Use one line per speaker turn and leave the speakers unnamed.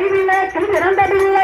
அறிவில கிளி பிறந்ததில்ல